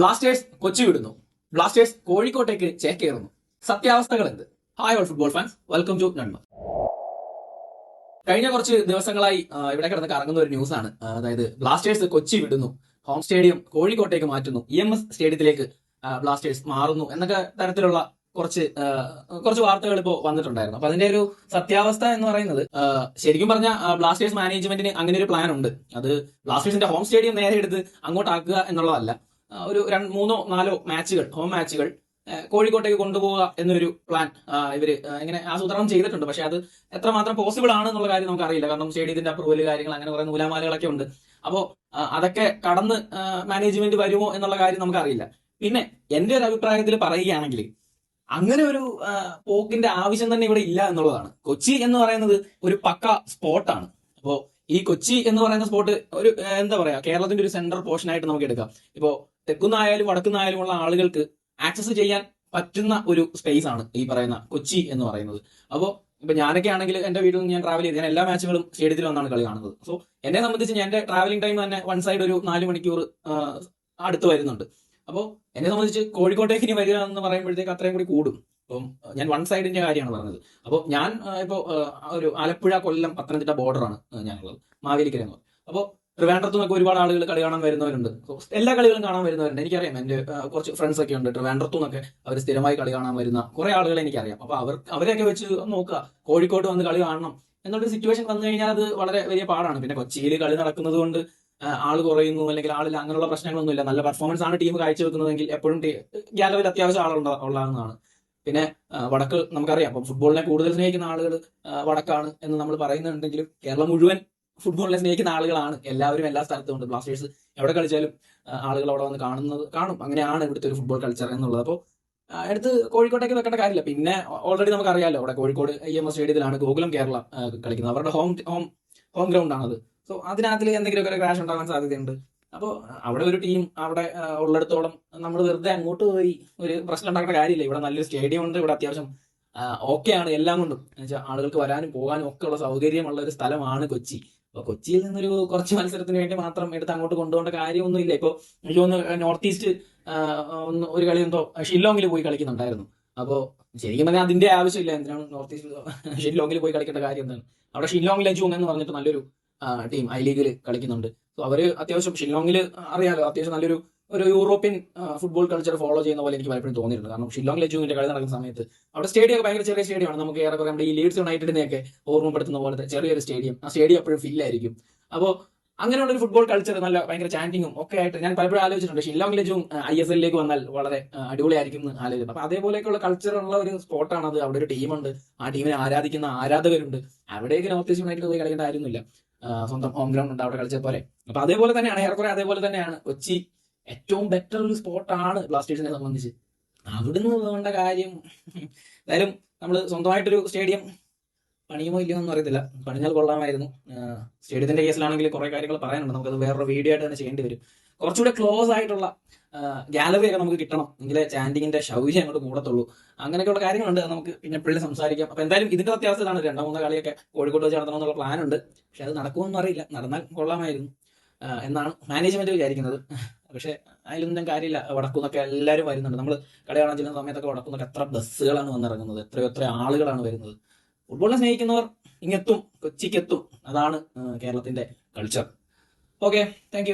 Blasters Kochi വിടുന്നു. Blasters കോഴിക്കോട്ടേക്ക് ചേക്കേറുന്നു. സത്യാവസ്ഥകൾ എന്ത് hi all football fans welcome to നന്മ കഴിഞ്ഞ കുറച്ച് ദിവസങ്ങളായി ഇവിടെ കിടന്ന് കറങ്ങുന്ന ഒരു ന്യൂസ് ആണ് അതായത് ബ്ലാസ്റ്റേഴ്സ് കൊച്ചി വിടുന്നു. ഹോം സ്റ്റേഡിയം കോഴിക്കോട്ടേക്ക് മാറ്റുന്നു. ഇ എം എസ് സ്റ്റേഡിയത്തിലേക്ക് ബ്ലാസ്റ്റേഴ്സ് മാറുന്നു എന്നൊക്കെ തരത്തിലുള്ള കുറച്ച് കുറച്ച് വാർത്തകൾ ഇപ്പോൾ വന്നിട്ടുണ്ടായിരുന്നു. അപ്പൊ അതിന്റെ ഒരു സത്യാവസ്ഥ എന്ന് പറയുന്നത് ശരിക്കും പറഞ്ഞ ബ്ലാസ്റ്റേഴ്സ് മാനേജ്മെന്റിന് അങ്ങനെ ഒരു പ്ലാൻ ഉണ്ട്. അത് ബ്ലാസ്റ്റേഴ്സിന്റെ ഹോം സ്റ്റേഡിയം നേരെ എടുത്ത് അങ്ങോട്ടാക്കുക എന്നുള്ളതല്ല. ഒരു രണ്ട് മൂന്നോ നാലോ മാച്ചുകൾ ഹോം മാച്ചുകൾ കോഴിക്കോട്ടേക്ക് കൊണ്ടുപോവുക എന്നൊരു പ്ലാൻ ഇവർ ഇങ്ങനെ ആസൂത്രണം ചെയ്തിട്ടുണ്ട്. പക്ഷെ അത് എത്രമാത്രം പോസിബിൾ ആണ് എന്നുള്ള കാര്യം നമുക്ക് അറിയില്ല കാരണം സ്റ്റേഡിയത്തിന്റെ അപ്രൂവൽ കാര്യങ്ങൾ അങ്ങനെ കുറെ നൂലാമാലകളൊക്കെ ഉണ്ട്. അപ്പോ അതൊക്കെ കടന്ന് മാനേജ്മെന്റ് വരുമോ എന്നുള്ള കാര്യം നമുക്ക് അറിയില്ല പിന്നെ എന്റെ ഒരു അഭിപ്രായത്തിൽ പറയുകയാണെങ്കിൽ അങ്ങനെ ഒരു പോക്കിന്റെ ആവശ്യം തന്നെ ഇവിടെ ഇല്ല എന്നുള്ളതാണ്. കൊച്ചി എന്ന് പറയുന്നത് ഒരു പക്ക സ്പോട്ടാണ് അപ്പോ ഈ കൊച്ചി എന്ന് പറയുന്ന സ്പോട്ട് ഒരു എന്താ പറയാ കേരളത്തിന്റെ ഒരു സെൻട്രൽ പോർഷൻ ആയിട്ട് നമുക്ക് എടുക്കാം. ഇപ്പോ തെക്കുന്നായാലും വടക്കുന്നായാലും ഉള്ള ആളുകൾക്ക് ആക്സസ് ചെയ്യാൻ പറ്റുന്ന ഒരു സ്പേസ് ആണ് ഈ പറയുന്ന കൊച്ചി എന്ന് പറയുന്നത്. അപ്പോൾ ഇപ്പൊ ഞാനൊക്കെ ആണെങ്കിൽ എന്റെ വീട്ടിൽ നിന്ന് ഞാൻ ട്രാവൽ ചെയ്ത് ഞാൻ എല്ലാ മാച്ചുകളും സ്റ്റേഡിയത്തിൽ വന്നാണ് കളി കാണുന്നത്. സോ എന്നെ സംബന്ധിച്ച് ഞാൻ എന്റെ ട്രാവലിംഗ് ടൈം തന്നെ വൺ സൈഡ് ഒരു നാല് മണിക്കൂർ അടുത്ത് വരുന്നുണ്ട്. അപ്പോൾ എന്നെ സംബന്ധിച്ച് കോഴിക്കോട്ടേക്ക് ഇനി വരിക എന്ന് പറയുമ്പോഴത്തേക്ക് അത്രയും കൂടി കൂടും. അപ്പം ഞാൻ വൺ സൈഡിന്റെ കാര്യമാണ് പറഞ്ഞത്. അപ്പോൾ ഞാൻ ഇപ്പോൾ ഒരു ആലപ്പുഴ കൊല്ലം പത്തനംതിട്ട ബോർഡറാണ് ഞാനുള്ളത്. മാവേലിക്കര എന്ന് അപ്പോൾ ട്രിവാൻഡ്രത്തു നിന്നൊക്കെ ഒരുപാട് ആളുകൾ കളി കാണാൻ വരുന്നവരുണ്ട്. എല്ലാ കളികളും കാണാൻ വരുന്നവരുണ്ട്. എനിക്കറിയാം എന്റെ കുറച്ച് ഫ്രണ്ട്സ് ഒക്കെ ഉണ്ട്. ട്രിവാൻഡ്രത്തു നിന്നൊക്കെ അവർ സ്ഥിരമായി കളി കാണാൻ വരുന്ന കുറെ ആളുകളെ എനിക്കറിയാം. അപ്പൊ അവർ അവരെയൊക്കെ വെച്ച് നോക്കുക. കോഴിക്കോട്ട് വന്ന് കളി കാണണം എന്നുള്ളൊരു സിറ്റുവേഷൻ വന്നു കഴിഞ്ഞാൽ അത് വളരെ വലിയ പാടാണ്. പിന്നെ കൊച്ചിയിൽ കളി നടക്കുന്നത് കൊണ്ട് ആൾ കുറയുന്നു അല്ലെങ്കിൽ ആളിൽ അങ്ങനെയുള്ള പ്രശ്നങ്ങളൊന്നുമില്ല. നല്ല പെർഫോമൻസ് ആണ് ടീം കാഴ്ചവെക്കുന്നതെങ്കിൽ എപ്പോഴും ഗ്യാലറിയിൽ അത്യാവശ്യം ആളുണ്ട ഉള്ളതാണ് പിന്നെ വടക്ക് നമുക്കറിയാം. അപ്പം ഫുട്ബോളിനെ കൂടുതൽ സ്നേഹിക്കുന്ന ആളുകൾ വടക്കാണ് എന്ന് നമ്മൾ പറയുന്നുണ്ടെങ്കിലും കേരളം മുഴുവൻ ഫുട്ബോളിനെ സ്നേഹിക്കുന്ന ആളുകളാണ്. എല്ലാവരും എല്ലാ സ്ഥലത്തും ഉണ്ട്. ബ്ലാസ്റ്റേഴ്സ് എവിടെ കളിച്ചാലും ആളുകൾ അവിടെ വന്ന് കാണുന്നത് കാണും. അങ്ങനെയാണ് ഇവിടുത്തെ ഒരു ഫുട്ബോൾ കൾച്ചർ എന്നുള്ളത്. അപ്പോൾ അടുത്ത് കോഴിക്കോട്ടേക്ക് വെക്കേണ്ട കാര്യമില്ല. പിന്നെ ഓൾറെഡി നമുക്കറിയാലോ അവിടെ കോഴിക്കോട് ഐ എം എസ് സ്റ്റേഡിയത്തിലാണ് ഗോകുലം കേരള കളിക്കുന്നത്. അവരുടെ ഹോം ഹോം ഹോം ഗ്രൗണ്ട് ആണത്. സോ അതിനകത്തിൽ എന്തെങ്കിലുമൊക്കെ ക്രാഷ് ഉണ്ടാകാൻ സാധ്യതയുണ്ട്. അപ്പോൾ അവിടെ ഒരു ടീം അവിടെ ഉള്ളിടത്തോളം നമ്മൾ വെറുതെ അങ്ങോട്ട് പോയി ഒരു പ്രശ്നം ഉണ്ടാക്കേണ്ട കാര്യമില്ല. ഇവിടെ നല്ലൊരു സ്റ്റേഡിയം ഉണ്ട്. ഇവിടെ അത്യാവശ്യം ഓക്കെ ആണ് എല്ലാം കൊണ്ടും. എന്നുവെച്ചാൽ ആളുകൾക്ക് വരാനും പോകാനും ഒക്കെ ഉള്ള സൗകര്യമുള്ള ഒരു സ്ഥലമാണ് കൊച്ചി. അപ്പൊ കൊച്ചിയിൽ നിന്നൊരു കുറച്ച് മത്സരത്തിന് വേണ്ടി മാത്രം എടുത്ത് അങ്ങോട്ട് കൊണ്ടുപോകേണ്ട കാര്യമൊന്നുമില്ല. ഇപ്പൊ എനിക്ക് തോന്നുന്നു നോർത്ത് ഈസ്റ്റ് ഒരു കളി എന്തോ ഷില്ലോങ്ങിൽ പോയി കളിക്കുന്നുണ്ടായിരുന്നു. അപ്പോ ശരിക്കും പറഞ്ഞാൽ അതിന്റെ ആവശ്യമില്ല എന്തിനാണ് നോർത്ത് ഈസ്റ്റ് ഷില്ലോങ്ങിൽ പോയി കളിക്കേണ്ട കാര്യം എന്താണ്? അവിടെ ഷില്ലോങ് ലജൂങ് എന്ന് പറഞ്ഞിട്ട് നല്ലൊരു ടീം ഐ ലീഗിൽ കളിക്കുന്നുണ്ട്. സോ അവർ അത്യാവശ്യം ഷില്ലോങ്ങിൽ അറിയാലോ അത്യാവശ്യം നല്ലൊരു ഒരു യൂറോപ്യൻ ഫുട്ബോൾ കൾച്ചർ ഫോളോ ചെയ്യുന്ന പോലെ എനിക്ക് പലപ്പോഴും തോന്നിയിട്ടുണ്ട്. കാരണം ഷില്ലോങ് ലജുവിന്റെ കളി നടക്കുന്ന സമയത്ത് അവിടെ സ്റ്റേഡിയം ഒക്കെ ഭയങ്കര ചെറിയ സ്റ്റേഡിയമാണ് നമുക്ക് ഏറെക്കുറെ നമ്മുടെ ഈ ലീഡ്സ് യുണൈറ്റഡിനെയൊക്കെ ഓർമ്മപ്പെടുത്തുന്ന പോലത്തെ ചെറിയൊരു സ്റ്റേഡിയം ആ സ്റ്റേഡിയം എപ്പോഴും ഫില്ലായിരിക്കും അപ്പോൾ അങ്ങനെയുള്ള ഒരു ഫുട്ബോൾ കൾച്ചർ നല്ല ഭയങ്കര ചാന്റിങ്ങും ഒക്കെ ആയിട്ട് ഞാൻ പലപ്പോഴും ആലോചിച്ചിട്ടുണ്ട്. ഷില്ലോങ് ലജും ഐ എസ് എല്ലിലേക്ക് വന്നാൽ വളരെ അടിപൊളിയായിരിക്കും എന്ന് ആലോചിച്ചിട്ടുണ്ട് അപ്പൊ അതേപോലെയൊക്കെയുള്ള കൾച്ചർ ഉള്ള ഒരു സ്പോട്ടാണ് അത്. അവിടെ ഒരു ടീമുണ്ട് ആ ടീമിനെ ആരാധിക്കുന്ന ആരാധകരുണ്ട്. അവിടേക്ക് നോർത്ത് ഈസ്റ്റ് യുണൈറ്റഡ് പോയി കളിക്കേണ്ട കാര്യമൊന്നുമില്ല സ്വന്തം ഹോം ഗ്രൗണ്ട് ഉണ്ട് അവിടെ കളിച്ച പോലെ. അപ്പൊ അതേപോലെ തന്നെയാണ് ഏറെക്കുറെ അതേപോലെ തന്നെയാണ് കൊച്ചി ഏറ്റവും ബെറ്റർ ഒരു സ്പോട്ടാണ് ബ്ലാസ്റ്റേഴ്സിനെ സംബന്ധിച്ച്. അവിടുന്ന് പോകേണ്ട കാര്യം എന്തായാലും നമ്മൾ സ്വന്തമായിട്ടൊരു സ്റ്റേഡിയം പണിയുമോ ഇല്ലയോ എന്ന് അറിയത്തില്ല. പണിഞ്ഞാൽ കൊള്ളാമായിരുന്നു. സ്റ്റേഡിയത്തിന്റെ കേസിലാണെങ്കിൽ കുറെ കാര്യങ്ങൾ പറയാനുണ്ട്. നമുക്കത് വേറൊരു വീഡിയോ ആയിട്ട് തന്നെ ചെയ്യേണ്ടി വരും. കുറച്ചുകൂടെ ക്ലോസ് ആയിട്ടുള്ള ഗാലറി ഒക്കെ നമുക്ക് കിട്ടണം. എങ്കിലേ ചാൻഡിങ്ങിന്റെ ശൗര്യം അങ്ങോട്ട് കൂടത്തുള്ളൂ. അങ്ങനെയൊക്കെയുള്ള കാര്യങ്ങളുണ്ട്. നമുക്ക് പിന്നെ എപ്പോഴും സംസാരിക്കാം. അപ്പൊ എന്തായാലും ഇതിന്റെ അത്യാവശ്യമാണ് രണ്ടാം മൂന്നോ കളിയൊക്കെ കോഴിക്കോട് വെച്ച് നടത്തണമെന്നുള്ള പ്ലാൻ ഉണ്ട്. പക്ഷെ അത് നടക്കുമെന്നറിയില്ല നടന്നാൽ കൊള്ളാമായിരുന്നു. എന്നാണ് മാനേജ്മെന്റ് വിചാരിക്കുന്നത്. പക്ഷെ അതിലൊന്നും കാര്യമില്ല. വടക്കുന്നൊക്കെ എല്ലാവരും വരുന്നുണ്ട്. നമ്മൾ കളി കാണാൻ ചെല്ലുന്ന സമയത്തൊക്കെ വടക്കുന്നൊക്കെ എത്ര ബസ്സുകളാണ് വന്നിറങ്ങുന്നത്. എത്രയോ എത്ര ആളുകളാണ് വരുന്നത്. ഫുട്ബോളിനെ സ്നേഹിക്കുന്നവർ ഇങ്ങെത്തും കൊച്ചിക്കെത്തും. അതാണ് കേരളത്തിന്റെ കൾച്ചർ ഓക്കെ താങ്ക്